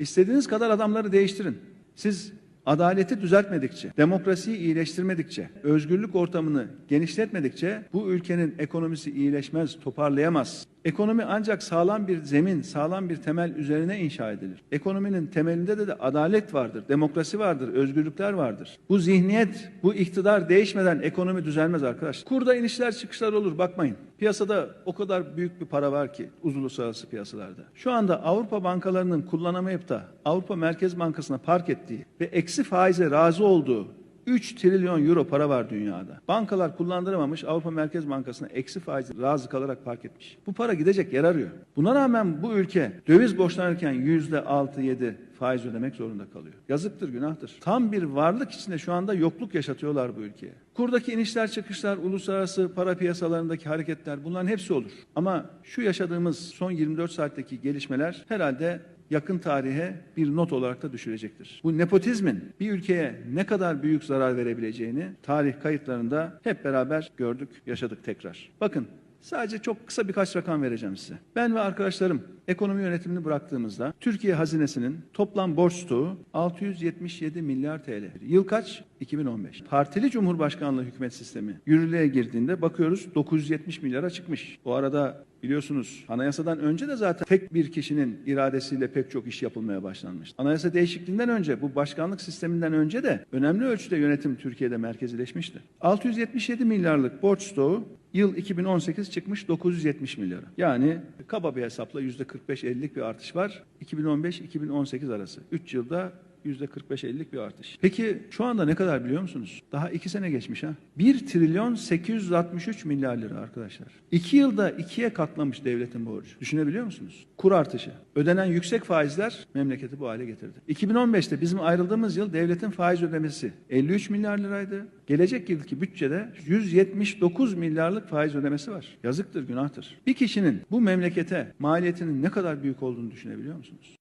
İstediğiniz kadar adamları değiştirin. Siz adaleti düzeltmedikçe, demokrasiyi iyileştirmedikçe, özgürlük ortamını genişletmedikçe bu ülkenin ekonomisi iyileşmez, toparlayamaz. Ekonomi ancak sağlam bir zemin, sağlam bir temel üzerine inşa edilir. Ekonominin temelinde de, de adalet vardır, demokrasi vardır, özgürlükler vardır. Bu zihniyet, bu iktidar değişmeden ekonomi düzelmez arkadaşlar. Kurda inişler çıkışlar olur bakmayın. Piyasada o kadar büyük bir para var ki uluslararası piyasalarda. Şu anda Avrupa bankalarının kullanamayıp da Avrupa Merkez Bankası'na park ettiği ve eksi faize razı olduğu 3 trilyon euro para var dünyada. Bankalar kullandıramamış Avrupa Merkez Bankası'na eksi faiz razı kalarak park etmiş. Bu para gidecek yer arıyor. Buna rağmen bu ülke döviz borçlanırken yüzde altı yedi faiz ödemek zorunda kalıyor. Yazıktır, günahtır. Tam bir varlık içinde şu anda yokluk yaşatıyorlar bu ülkeye. Kurdaki inişler çıkışlar, uluslararası para piyasalarındaki hareketler bunların hepsi olur. Ama şu yaşadığımız son 24 saatteki gelişmeler herhalde yakın tarihe bir not olarak da düşürecektir. Bu nepotizmin bir ülkeye ne kadar büyük zarar verebileceğini tarih kayıtlarında hep beraber gördük, yaşadık tekrar. Bakın Sadece çok kısa birkaç rakam vereceğim size. Ben ve arkadaşlarım ekonomi yönetimini bıraktığımızda Türkiye hazinesinin toplam borç stoğu 677 milyar TL. Yıl kaç? 2015. Partili Cumhurbaşkanlığı hükümet sistemi yürürlüğe girdiğinde bakıyoruz 970 milyara çıkmış. O arada biliyorsunuz anayasadan önce de zaten tek bir kişinin iradesiyle pek çok iş yapılmaya başlanmış. Anayasa değişikliğinden önce bu başkanlık sisteminden önce de önemli ölçüde yönetim Türkiye'de merkezileşmişti. 677 milyarlık borç stoğu Yıl 2018 çıkmış 970 milyara. Yani kaba bir hesapla %45-50'lik bir artış var. 2015-2018 arası. 3 yılda %45-50'lik bir artış. Peki şu anda ne kadar biliyor musunuz? Daha 2 sene geçmiş ha. 1 trilyon 863 milyar lira arkadaşlar. 2 yılda 2'ye katlamış devletin borcu. Düşünebiliyor musunuz? Kur artışı. Ödenen yüksek faizler memleketi bu hale getirdi. 2015'te bizim ayrıldığımız yıl devletin faiz ödemesi 53 milyar liraydı. Gelecek yılki bütçede 179 milyarlık faiz ödemesi var. Yazıktır, günahtır. Bir kişinin bu memlekete maliyetinin ne kadar büyük olduğunu düşünebiliyor musunuz?